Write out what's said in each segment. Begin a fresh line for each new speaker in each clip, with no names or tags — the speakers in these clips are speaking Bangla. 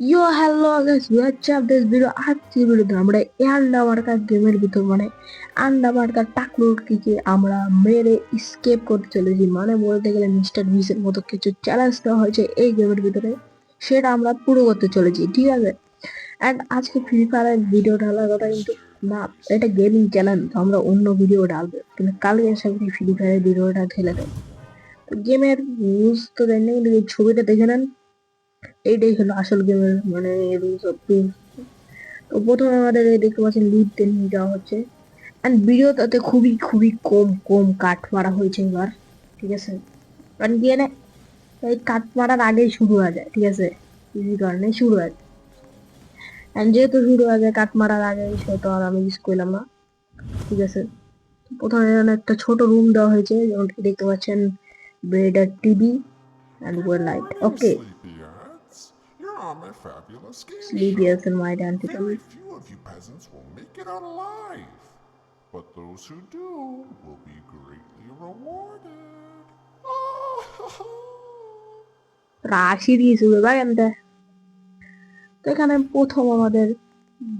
Yo hello guys what's up this video আজকের ভিডিওতে আমরা আন্ডা মার্কা গেমের ভিতর মানে আন্ডা মার্কা টাকলুটকিকে আমরা মেরে স্কেপ করতে চলেছি। মানে বলতে গেলে মিস্টার বিসের মতো কিছু চ্যালেঞ্জ দেওয়া হয়েছে এই গেমের ভিতরে। সেটা আমরা পুরো করতে চলেছি ঠিক আছে? অ্যান্ড আজকে ফ্রি ফায়ারের ভিডিও ঢালার কথা কিন্তু না এটা গেমিং চ্যালেঞ্জ আমরা অন্য ভিডিও ঢালবো। কিন্তু কালকে এসে ফ্রি ফায়ারের ভিডিওটা ঢেলে দেবো। গেমের রুলস তো জানি না, কিন্তু ছবিটা দেখে নেন। এইটাই হলো আসল গেমের মানে রুলস অফ গেম তো প্রথমে আমাদের দেখতে পাচ্ছেন লুটতে নিয়ে যাওয়া হচ্ছে। অ্যান্ড ভিডিওটাতে খুবই খুবই কম কম কাট মারা হয়েছে এবার, ঠিক আছে? কারণ কি জানে এই কাট মারার আগেই শুরু হয়ে যায়, ঠিক আছে? ইজি কারণে শুরু হয়ে যায়। অ্যান্ড যেহেতু শুরু হয়ে যায় কাট মারার আগে সেহেতু আর আমি ইউজ করলাম না, ঠিক আছে? প্রথমে এখানে একটা ছোট রুম দেওয়া হয়েছে, যেমন দেখতে পাচ্ছেন bed R TV and light okay
on my fabulous game.
Sleepyheads and my identical.
Very few of you peasants will make it out alive, but those who do will be greatly rewarded.
রাশি দিয়েছিল এখানটা তো এখানে প্রথম আমাদের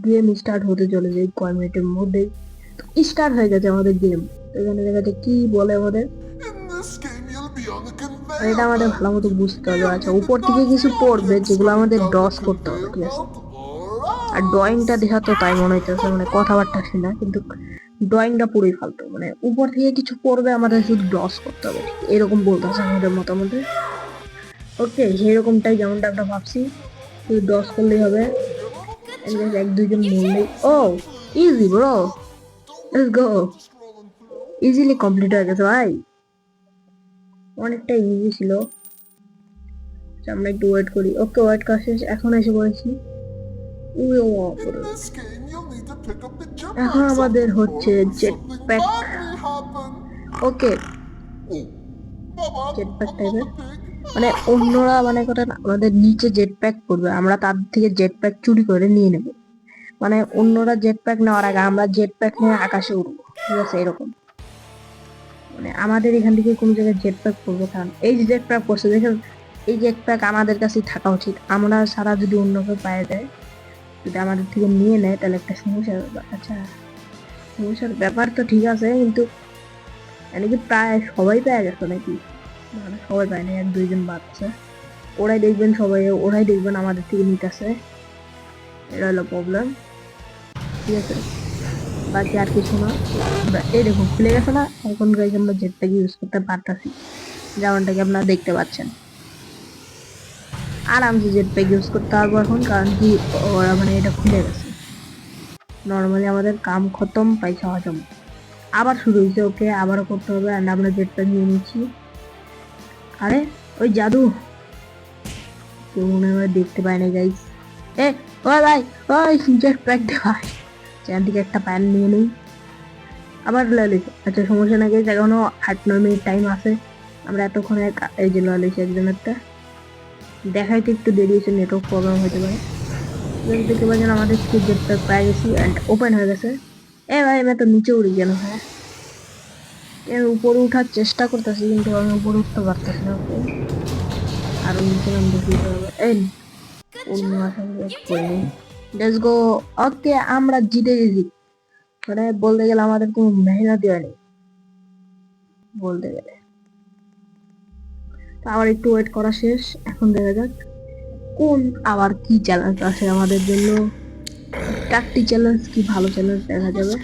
গেম স্টার্ট হতে চলেছে কয় মিনিটের মধ্যেই স্টার্ট হয়ে গেছে আমাদের গেম এখানে দেখা যাচ্ছে কি বলে আমাদের এটা আমাদের ভালো মতো বুঝতে হবে। আচ্ছা উপর থেকে কিছু পড়বে যেগুলো আমাদের ডস করতে হবে, ঠিক আছে? আর ড্রয়িংটা দেখা তো তাই মনে হইতেছে মানে কথাবার্তা শোনা কিন্তু ড্রয়িংটা পুরোই ফালতু। মানে উপর থেকে কিছু পড়বে আমাদের শুধু ডস করতে হবে। এরকম বলতেছে আমাদের মতামতে। ওকে সেরকমটাই যেমনটা আমরা ভাবছি, শুধু ডস করলেই হবে। এক দুজন মরলেই ও easy bro go easily complete হয়ে গেছে, ভাই। অনেকটা ইজি ছিল। আমরা একটু ওয়েট করি। ওকে ওয়েট করা এখন এসে পড়েছি। এখন আমাদের হচ্ছে
may happen.
Okay
not a pig.
মানে অন্যরা মানে কথা না, আমাদের নিচে জেট প্যাক করবে আমরা তার থেকে জেট প্যাক চুরি করে নিয়ে নেব। মানে অন্যরা জেট প্যাক নেওয়ার আগে আমরা জেট প্যাক নিয়ে আকাশে উঠবো ঠিক আছে এরকম। মানে আমাদের এখান থেকে কোনো জায়গায় জেট প্যাক করব, কারণ এই যে জেট প্যাক করছে, দেখেন, এই জেট প্যাক আমাদের কাছেই থাকা উচিত। আমরা সারা যদি অন্য কেউ পায়ে যায় যদি আমাদের থেকে নিয়ে নেয়, তাহলে একটা সমস্যার ব্যাপার। আচ্ছা সমস্যার ব্যাপার তো ঠিক আছে, কিন্তু মানে এনেকি প্রায় সবাই পেয়ে গেছে নাকি? মানে সবাই পায় না এক দুইজন বাচ্চা। ওরাই দেখবেন সবাই, ওরাই দেখবেন আমাদের থেকে নিতে নিতেছে। এটা হলো প্রবলেম ঠিক আছে। বাকি আর কিছু না। এই দেখুন, খুলে গেছে না? এখন গাইজ আমরা জেট প্যাক ইউজ করতে পারতাছি। যেমনটাকে আপনারা দেখতে পাচ্ছেন। আরামসে জেট প্যাক ইউজ করতে পারব এখন, কারণ কি, ওরা মানে এটা খুলে গেছে। নর্মালি আমাদের কাম খতম, পয়সা হজম। আবার শুরু হয়েছে, ওকে আবারও করতে হবে অ্যান্ড আমরা জেট প্যাক নিয়ে নিচ্ছি। আরে, ওই জাদু! কেউ মনে হয় দেখতে পায় না গাইস এ, ও ভাই, ওই জেট প্যাক দে ভাই থেকে একটা প্যান নিয়ে নিই। আবার ললিস আচ্ছা সমস্যা না গেছে এখনও আট, নয় মিনিট টাইম আছে। আমরা এতক্ষণে এই যে ললিস একজনেরটা দেখাইতে একটু দেরি হয়েছে নেটওয়ার্ক প্রবলেম হতে পারে। দেখতে পাচ্ছেন আমাদের প্যাক পেয়ে গেছি অ্যান্ড ওপেন হয়ে গেছে। এ ভাই আমি তো নিচে উড়ি কেন হ্যাঁ। আমি উপরে উঠার চেষ্টা করতেছি, কিন্তু আমি উপরে উঠতে পারতেছি না, ওকে। আর নিচে নামতে হবে এই অন্য করি লেটস গো ওকে আমরা জিতে গেছি। মানে বলতে গেলে আমাদের কোনো মেহনত হয়নি। বলতে গেলে। তো আবার একটু ওয়েট করা শেষ। এখন দেখা যাক কোন আবার কি চ্যালেঞ্জ আছে আমাদের জন্য। চারটি চ্যালেঞ্জ কি ভালো চ্যালেঞ্জ দেখা যাবে.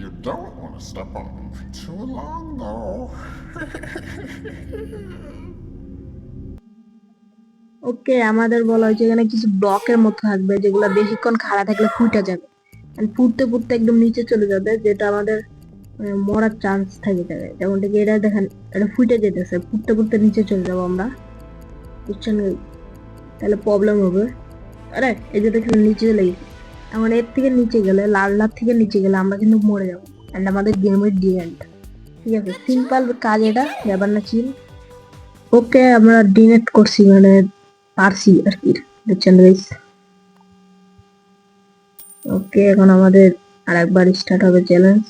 You don't want to step on too long, though.
ওকে, আমাদের বলা হয়েছে এখানে কিছু ব্লকের মতো থাকবে যেগুলো বেশিক্ষণ খাড়া থাকলে ফুটে যাবে। ফুটতে ফুটতে একদম নিচে চলে যাবে, যেটা আমাদের মরার চান্স থাকে যাবে। যেমনটা কি এটা দেখেন, এটা ফুটে যেতেছে, ফুটতে ফুটতে নিচে চলে যাব আমরা। বুঝছেন? তাহলে প্রবলেম হবে। আরে, এই যে দেখেন নিচে চলে গেছে। এখন এর থেকে নিচে গেলে, লাল লাল থেকে নিচে গেলে আমরা কিন্তু মরে যাব। অ্যান্ড আমাদের গেমের ডি এন্ড ঠিক আছে? সিম্পল কাজ এটা, ব্যাপার না চিল ওকে আমরা ডিনেট করছি মানে পারছি আর কি বুঝছেন গাইস ওকে এখন আমাদের আর একবার স্টার্ট হবে চ্যালেঞ্জ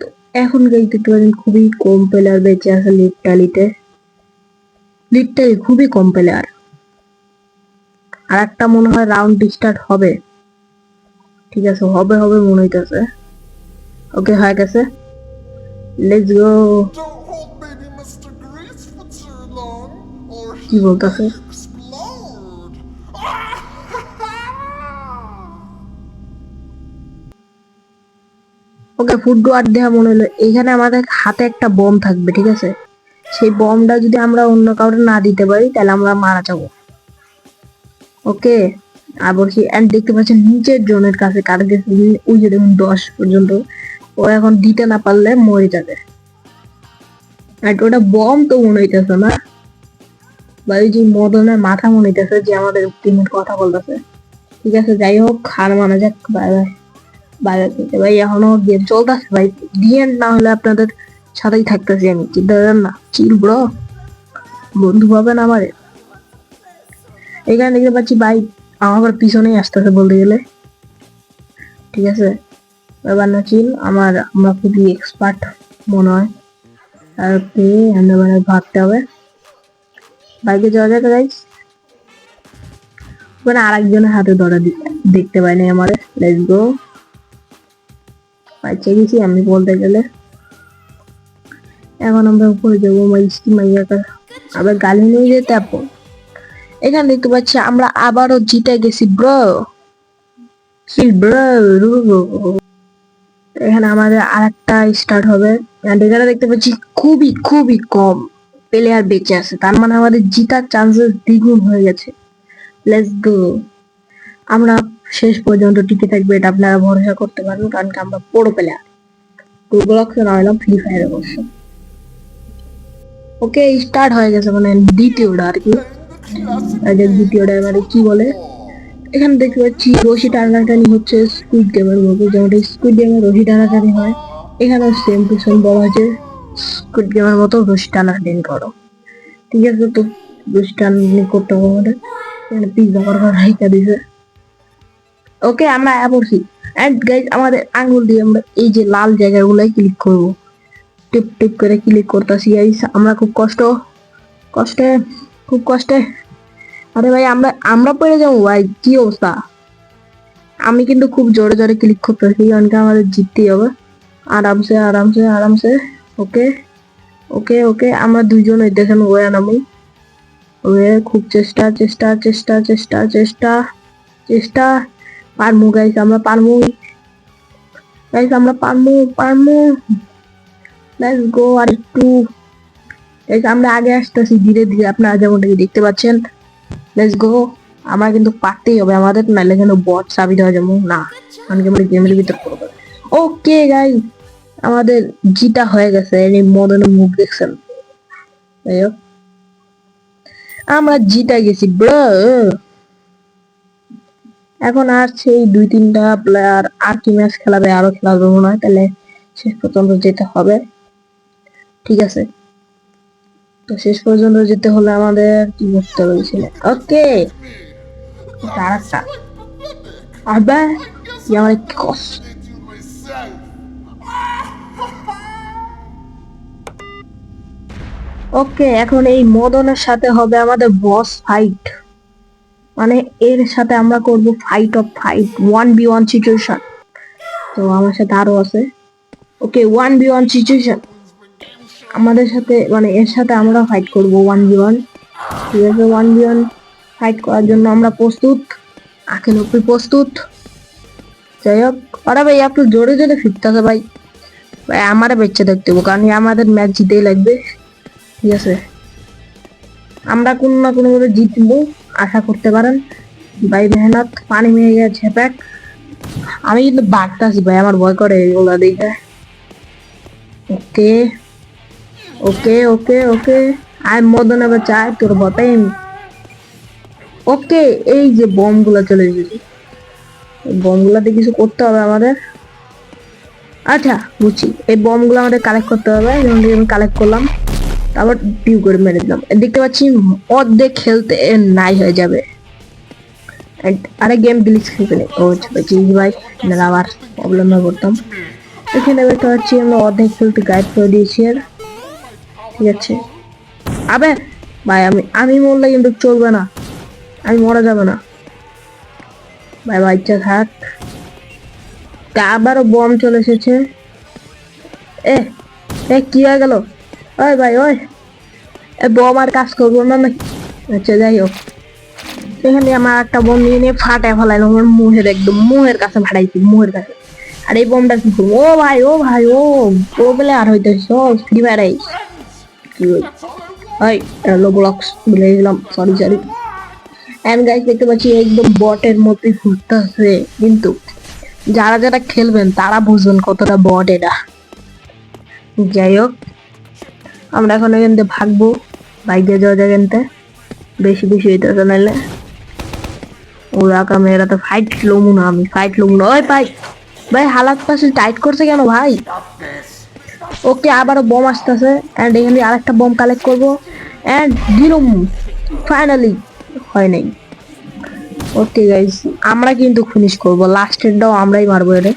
তো এখন গাইস দেখতে পাচ্ছেন খুবই কম প্লেয়ার বেঁচে আছে লিগ ট্যালি খুবই কম প্লেয়ার আর একটা মনে হয় রাউন্ড স্টার্ট হবে। ঠিক আছে হবে হবে মনে হইতেছে। ওকে হয়ে গেছে। লেটস গো কি
hold
ওকে ফুটবল দেওয়া মনে হলো। এখানে আমাদের হাতে একটা বম থাকবে, ঠিক আছে? সেই বমটা যদি আমরা অন্য কাউকে না দিতে পারি, তাহলে আমরা মারা যাব। ওকে? আর বলছি and দেখতে পাচ্ছেন, নিচের জনের কাছে কার গেছে ওই যে দেখুন, দশ পর্যন্ত, ও এখন দিতে না পারলে মরে যাবে। আর ওটা বম তো মনে হইতেছে না। বা ওই যে মদনের মাথা মনে হইতেছে যে আমাদের টিমের কথা বলতেছে। ঠিক আছে, যাই হোক, হার মানা যাক বাই বাই বাইরে থেকে ভাই, এখনও গেম চলতেছে। ভাই দিয়ে না হলে আপনাদের সাথেই থাকতেছি আমি। চিন্তা করেন না। চিল ব্রো বন্ধু পাবেন আমারে। এখানে দেখতে পাচ্ছি ভাই, আমার পিছনেই আসতেছে বলতে গেলে। ঠিক আছে? ব্যাপার না চিল আমার, আমরা খুবই এক্সপার্ট মনে হয়। আর কি এবারে ভাবতে হবে। বাইকে যাওয়া যাবে গাইস ওখানে আরেকজনের হাতে ধরা দেখতে পাইনি আমারে। লেটস গো পাইছে গেছি আমি বলতে গেলে। এখন আমরা উপরে যাব মাইস্কি মাইয়াটা আবার গালি নিয়ে যেতে এখানে দেখতে পাচ্ছি, আমরা আবারও জিতে গেছি ব্রো এখানে আমাদের আরেকটা স্টার্ট হবে। এখানে দেখতে পাচ্ছি, খুবই খুবই কম প্লেয়ার বেঁচে আছে। তার মানে আমাদের জিতার চান্সেস দ্বিগুণ হয়ে গেছে। লেটস গো আমরা শেষ পর্যন্ত টিকে থাকবে এটা আপনারা ভরসা করতে পারেন কারণ কি আমরা বড় প্লেয়ার গুগলক্সে না হলাম ফ্রি ফায়ার অবশ্য ওকে স্টার্ট হয়ে গেছে মানে দ্বিতীয়টা আর কি। দ্বিতীয়টা মানে কি বলে? এখানে দেখতে পাচ্ছি রশি টানাটানি হচ্ছে স্কুইড গেমের মতো যেমন স্কুইড গেমের রশি টানাটানি হয়। এখানে সেম টু সেম বলা হয়েছে স্কুইড গেমের মতো রশি টানাটানি করো। ঠিক আছে, তো রশি টানাটানি করতে হবে আমাদের। এখানে পিজ্জা বার্গার রাইকা দিছে ওকে, আমরা পড়ছি। এন্ড গাইজ আমাদের আঙ্গুল দিয়ে আমরা এই যে লাল জায়গাগুলাই ক্লিক করব। টিপ টিপ করে ক্লিক করতেছি গাইজ আমরা খুব কষ্ট, কষ্টে, খুব কষ্টে। আরে ভাই, আমরা আমরা পড়ে যাব ভাই, কি অবস্থা? আমি কিন্তু খুব জোরে জোরে ক্লিক করতেছি কারণ আমাদের জিততেই হবে। আরামসে আরামসে আরামসে। ওকে ওকে ওকে, আমরা দুইজন ওই দেখেন ওয়ে নামি ওয়ে, খুব চেষ্টা চেষ্টা চেষ্টা চেষ্টা চেষ্টা চেষ্টা। পারমু গাইস আমরা পারমু। গাইস আমরা পারমু পারমু। লেটস গো আর একটু। গাইস আমরা আগে আসতেছি, ধীরে ধীরে আপনারা যেমনটা কি দেখতে পাচ্ছেন। লেটস গো আমরা কিন্তু পারতেই হবে, আমাদের নাহলে কিন্তু বট সাবিত হয়ে যাব। না কারণ কি আমরা গেমের ভিতর করব ওকে গাই আমাদের জিটা হয়ে গেছে, এই মদনের মুখ দেখছেন। আমরা জিতা গেছি ব্রো এখন আর সেই দুই, তিনটা প্লেয়ার আর কি ম্যাচ খেলাবে, আরও খেলাবে মনে হয় তাহলে শেষ পর্যন্ত যেতে হবে। ঠিক আছে? তো শেষ পর্যন্ত যেতে হলে আমাদের কি করতে হয়েছিল ওকে আর একটা আবার আমার কস। ওকে এখন এই মদনের সাথে হবে আমাদের বস ফাইট মানে এর সাথে আমরা করব fight of fight one v one situation তো আমার সাথে আরও আছে। Okay one v one situation আমাদের সাথে মানে এর সাথে আমরা ফাইট করব ওয়ান বি ওয়ান ঠিক আছে ওয়ান বি ওয়ান ফাইট করার জন্য আমরা প্রস্তুত। আখের উপরে প্রস্তুত। যাই হোক আরে ভাই একটু জোরে জোরে ফিরতেছে ভাই। ভাই আমারে বেঁচে দেখতে হবে, কারণ আমাদের ম্যাচ জিতেই লাগবে। ঠিক আছে? আমরা কোনো না কোনো ভাবে জিতবো। আশা করতে পারেন। ভাই মেহনত, পানি মেয়ে গেছে প্যাক আমি কিন্তু বাগতাছি ভাই, আমার ভয় করে এগুলো দেখে। ওকে ওকে ওকে ওকে। আয় মদন আবার চাই তোর বটাই ওকে, এই যে বমগুলা চলে এসেছে। বম গুলাতে কিছু করতে হবে আমাদের। আচ্ছা বুঝছি। এই বমগুলো আমাদের কালেক্ট করতে হবে। যেমন আমি কালেক্ট করলাম। তারপর পিউ করে মেরে দিলাম। দেখতে পাচ্ছি অর্ধেক খেলতে নাই হয়ে যাবে। আরে গেম গ্লিচ খেলতে নেই ও পেয়েছি ভাই নাহলে আবার প্রবলেমে পড়তাম। এখানে দেখতে পাচ্ছি আমরা অর্ধেক খেলতে গাইড করে দিয়েছি আর। ঠিক আছে। আবে ভাই, আমি আমি মরলে কিন্তু চলবে না। আমি মরা যাবে না। ভাই বাচ্চা থাক। তা আবারও বম চলে এসেছে। এ এ, কি হয়ে গেল? ওই ভাই, ওই। আর কাজ করব না নাকি আচ্ছা যাই হোক। এখানে আমার একটা বম নিয়ে নিয়ে ফাটায় ফেলাইলো, আমার মুহের একদম, মুহের কাছে ফাটাইছি, মুহের কাছে। আর এই বমটা কি ও ভাই ও ভাই, ও ও বলে আর হইতেছ ফ্রি ফায়ার কি হই হাই হ্যালো ব্লকস বলে গেলাম সরি সরি এন্ড গাইস দেখতে পাচ্ছি একদম বটের মতোই ঘুরতেছে, কিন্তু যারা যারা খেলবেন, তারা বুঝবেন কতটা বট এটা। যাই হোক। আমরা এখন এখান থেকে ভাগবো। বাইক যাওয়া যায় এখানতে বেশি বেশি হইতেছে নাইলে। ওরা কামেরা তো ফাইট লমু না আমি ফাইট লমু না। ওই ভাই ভাই, হালাত পাশে টাইট করছে কেন ভাই? ওকে আবারও বম আসতেছে। এন্ড এখানে আরেকটা বম কালেক্ট করব। এন্ড দিলুম ফাইনালি হয় নাই। ওকে গাইস আমরা কিন্তু ফিনিশ করব। লাস্টেরটাও আমরাই মারবো এটা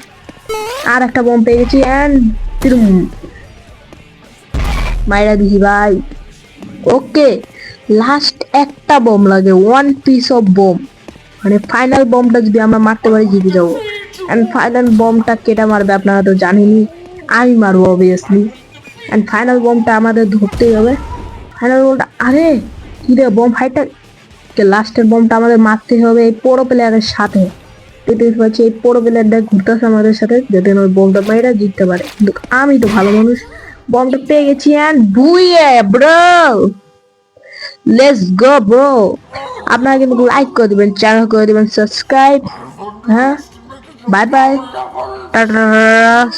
আর একটা বম পেয়ে গেছি। এন্ড দিলুম। মাইরা দিছি ভাই। ওকে লাস্ট একটা বোম লাগে ওয়ান পিস অফ বোম। মানে ফাইনাল বোমটা যদি আমরা মারতে পারি, জিতে যাব। অ্যান্ড ফাইনাল বোমটা কেটে মারবে, আপনারা তো জানেনই। আমি মারবো অবভিয়াসলি অ্যান্ড ফাইনাল বোমটা আমাদের ধরতেই হবে। ফাইনাল বোমটা, আরে, কি রে, বম ফাইটটা লাস্টের বোমটা আমাদের মারতে হবে এই পোড়ো প্লেয়ারের সাথে। দেখতে পাচ্ছি এই পোড়ো প্লেয়ারটা ঘুরতেছে আমাদের সাথে, যাতে ওই বমটা মেয়েরা জিততে পারে। কিন্তু আমি তো ভালো মানুষ বমটা পেয়ে গেছি অ্যান্ড বুয়ে ব্রো লেটস গো ব্রো আপনারা কিন্তু লাইক করে দিবেন চ্যানেল করে দিবেন সাবস্ক্রাইব হ্যাঁ? Bye bye tata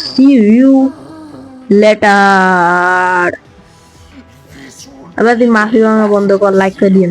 see you later আবার মাফি ভাঙা বন্ধ কর লাইক করে দিন